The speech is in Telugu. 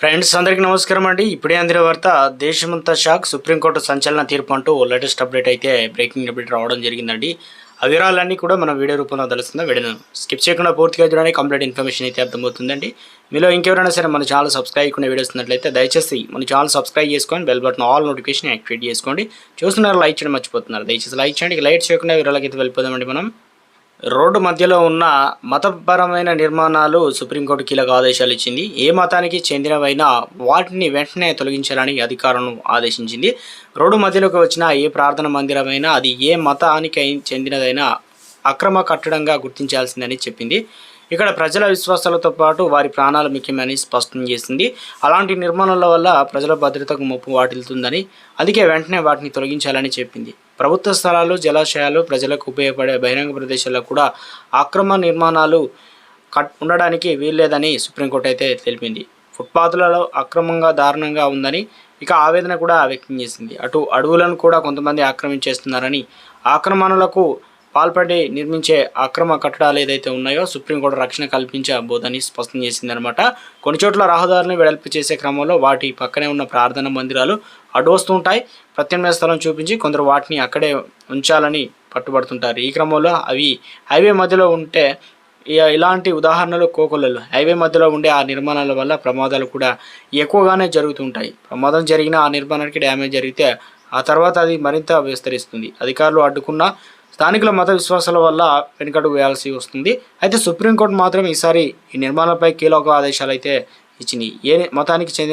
ఫ్రెండ్స్ అందరికీ నమస్కారం అండి. ఇప్పుడే అందిన వార్త దేశమంతా షాక్ సుప్రీంకోర్టు సంచలన తీర్పు అంటూ లేటెస్ట్ అప్డేట్ అయితే బ్రేకింగ్ అప్డేట్ రావడం జరిగిందండి. ఆ వివరాలన్నీ కూడా మనం వీడియో రూపంలో తెలుస్తుందా వీడియోను స్కిప్ చేయకుండా పూర్తిగా చూడడానికి కంప్లీట్ ఇన్ఫర్మేషన్ అయితే అర్థమవుతుందండి. మీలో ఇంకెవరైనా సరే మన ఛానల్ సబ్స్క్రైబ్ చేయకుండా వీడియోస్ ఉన్నట్లయితే దయచేసి మన ఛానల్ సబ్స్క్రైబ్ చేసుకొని bell button all notification activate చేసుకోండి. చూస్తున్నారు లైక్ చేయడం మర్చిపోతున్నారు. దయచేసి లైక్ చేయండి. లైట్ చేయకుండా వివరాలకి అయితే వెళ్ళిపోదామండి మనం. రోడ్డు మధ్యలో ఉన్న మతపరమైన నిర్మాణాలు సుప్రీంకోర్టు కీలక ఆదేశాలు ఇచ్చింది. ఏ మతానికి చెందినవైనా వాటిని వెంటనే తొలగించాలని అధికారులను ఆదేశించింది. రోడ్డు మధ్యలోకి వచ్చిన ఏ ప్రార్థన మందిరమైనా అది ఏ మతానికి చెందినదైనా అక్రమ కట్టడంగా గుర్తించాల్సిందని చెప్పింది. ఇక్కడ ప్రజల విశ్వాసాలతో పాటు వారి ప్రాణాలు ముఖ్యమని స్పష్టం చేసింది. అలాంటి నిర్మాణాల వల్ల ప్రజల భద్రతకు ముప్పు వాటిల్తుందని అందుకే వెంటనే వాటిని తొలగించాలని చెప్పింది. ప్రభుత్వ స్థలాలు జలాశయాలు ప్రజలకు ఉపయోగపడే బహిరంగ ప్రదేశాల్లో కూడా అక్రమ నిర్మాణాలు కట్ ఉండడానికి వీల్లేదని సుప్రీంకోర్టు అయితే తెలిపింది. ఫుట్పాత్లలో అక్రమంగా దారుణంగా ఉందని ఇక ఆవేదన కూడా వ్యక్తం చేసింది. అటు అడవులను కూడా కొంతమంది ఆక్రమించేస్తున్నారని ఆక్రమణలకు పాల్పడి నిర్మించే అక్రమ కట్టడాలు ఏదైతే ఉన్నాయో సుప్రీంకోర్టు రక్షణ కల్పించబోదని స్పష్టం చేసిందనమాట కొన్ని చోట్ల రహదారులను వెడల్పు చేసే క్రమంలో వాటి పక్కనే ఉన్న ప్రార్థన మందిరాలు అడ్డొస్తుంటాయి ప్రత్యామ్నాయ స్థలం చూపించి కొందరు వాటిని అక్కడే ఉంచాలని పట్టుబడుతుంటారు. ఈ క్రమంలో అవి హైవే మధ్యలో ఉంటే ఇలాంటి ఉదాహరణలు కోకొల్లలు. హైవే మధ్యలో ఉండే ఆ నిర్మాణాల వల్ల ప్రమాదాలు కూడా ఎక్కువగానే జరుగుతుంటాయి ప్రమాదం జరిగిన ఆ నిర్మాణానికి డ్యామేజ్ జరిగితే ఆ తర్వాత అది మరింత విస్తరిస్తుంది. అధికారులు అడ్డుకున్న స్థానికుల మత విశ్వాసాల వల్ల వెనుకడుగు వేయాల్సి వస్తుంది. అయితే సుప్రీంకోర్టు మాత్రం ఈసారి ఈ నిర్మాణాలపై కీలక ఆదేశాలు అయితే ఇచ్చింది ఏ మతానికి చెందిన